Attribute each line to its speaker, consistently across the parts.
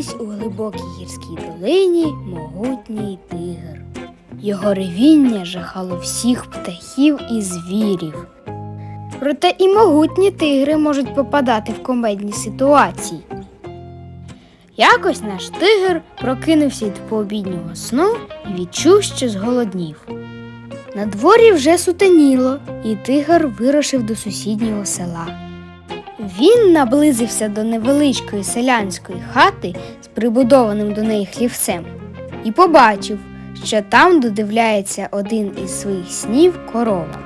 Speaker 1: Колись у глибокій гірській долині могутній тигр. Його ревіння жахало всіх птахів і звірів. Проте і могутні тигри можуть попадати в комедні ситуації. Якось наш тигр прокинувся від пообіднього сну і відчув, що зголоднів. На дворі вже сутеніло, і тигр вирушив до сусіднього села. Він наблизився до невеличкої селянської хати з прибудованим до неї хлівцем і побачив, що там додивляється один із своїх снів корова.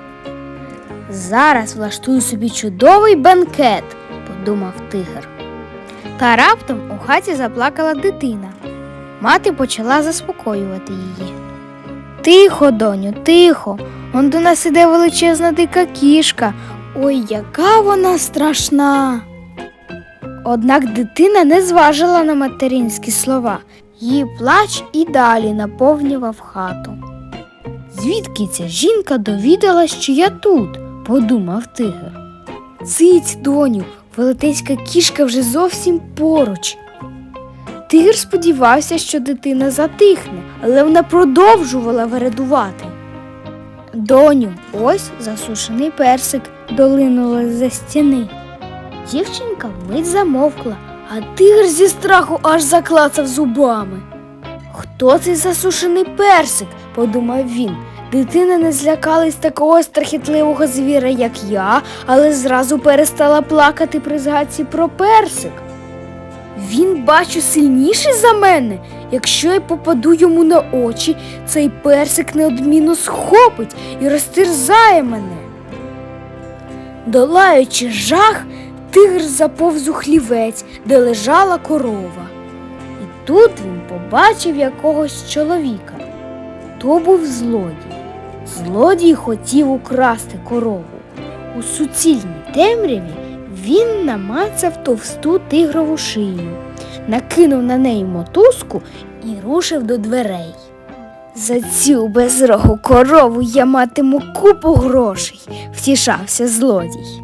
Speaker 1: Зараз влаштую собі чудовий бенкет, подумав тигр. Та раптом у хаті заплакала дитина. Мати почала заспокоювати її. Тихо, доню, тихо. Он до нас іде величезна дика кішка. Ой, яка вона страшна. Однак дитина не зважила на материнські слова. Її плач і далі наповнював хату. Звідки ця жінка довідалась, що я тут? подумав тигр. Циць, доню, велетенська кішка вже зовсім поруч. Тигр сподівався, що дитина затихне, але вона продовжувала вередувати. Доню, ось засушений персик долинула за стіни. Дівчинка вмить замовкла, а тигр зі страху аж заклацав зубами. Хто цей засушений персик? подумав він. Дитина не злякалась такого страхітливого звіра, як я, але зразу перестала плакати при згадці про персик. Він, бачу, сильніший за мене. Якщо я попаду йому на очі, цей персик неодмінно схопить і розтерзає мене. Долаючи жах, тигр заповз у хлівець, де лежала корова. І тут він побачив якогось чоловіка. То був злодій. Злодій хотів украсти корову. У суцільній темряві він намацав товсту тигрову шию, накинув на неї мотузку і рушив до дверей. За цю безрогу корову я матиму купу грошей, втішався злодій.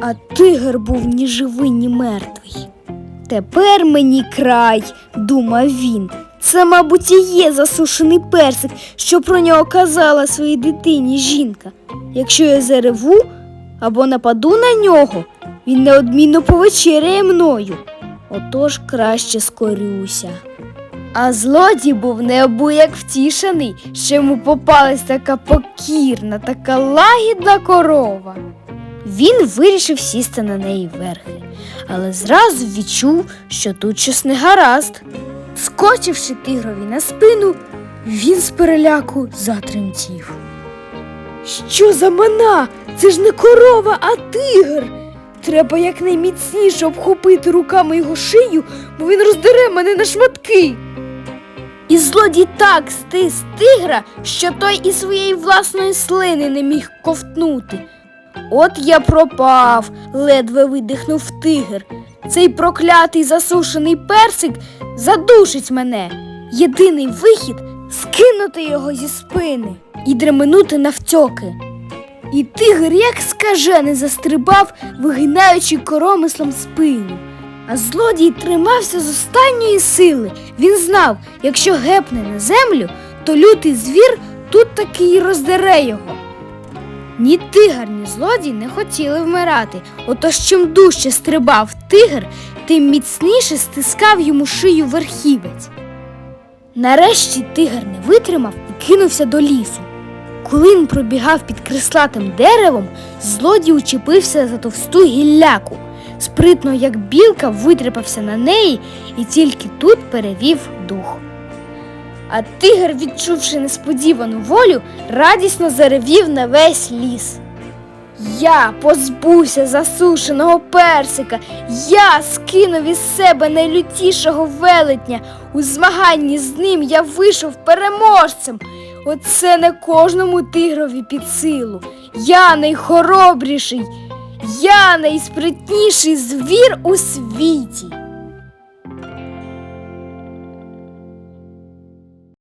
Speaker 1: А тигр був ні живий, ні мертвий. Тепер мені край, думав він. Це, мабуть, і є засушений персик, що про нього казала своїй дитині жінка. Якщо я зареву або нападу на нього, він неодмінно повечеряє мною. Отож краще скорюся. А злодій був неабияк втішений, що йому попалась така покірна, така лагідна корова. Він вирішив сісти на неї верхи, але зразу відчув, що тут щось не гаразд. Скочивши тигрові на спину, він з переляку затремтів. Що за мана? Це ж не корова, а тигр. Треба якнайміцніше обхопити руками його шию, бо він роздере мене на шматки. І злодій так стис тигра, що той і своєї власної слини не міг ковтнути. От я пропав, ледве видихнув тигр. Цей проклятий засушений персик задушить мене. Єдиний вихід скинути його зі спини і дременути навтьоки. І тигр, як скажений, застрибав, вигинаючи коромислом спину. А злодій тримався з останньої сили. Він знав, якщо гепне на землю, то лютий звір тут таки й роздере його. Ні тигр, ні злодій не хотіли вмирати. Отож чим дужче стрибав тигр, тим міцніше стискав йому шию верхівець. Нарешті тигр не витримав і кинувся до лісу. Коли він пробігав під крислатим деревом, злодій учепився за товсту гілляку. Спритно, як білка, витріпався на неї і тільки тут перевів дух. А тигр, відчувши несподівану волю, радісно заревів на весь ліс. Я позбувся засушеного персика, я скинув із себе найлютішого велетня. У змаганні з ним я вийшов переможцем. Оце не кожному тигрові під силу. Я найхоробріший, я найспритніший звір у світі.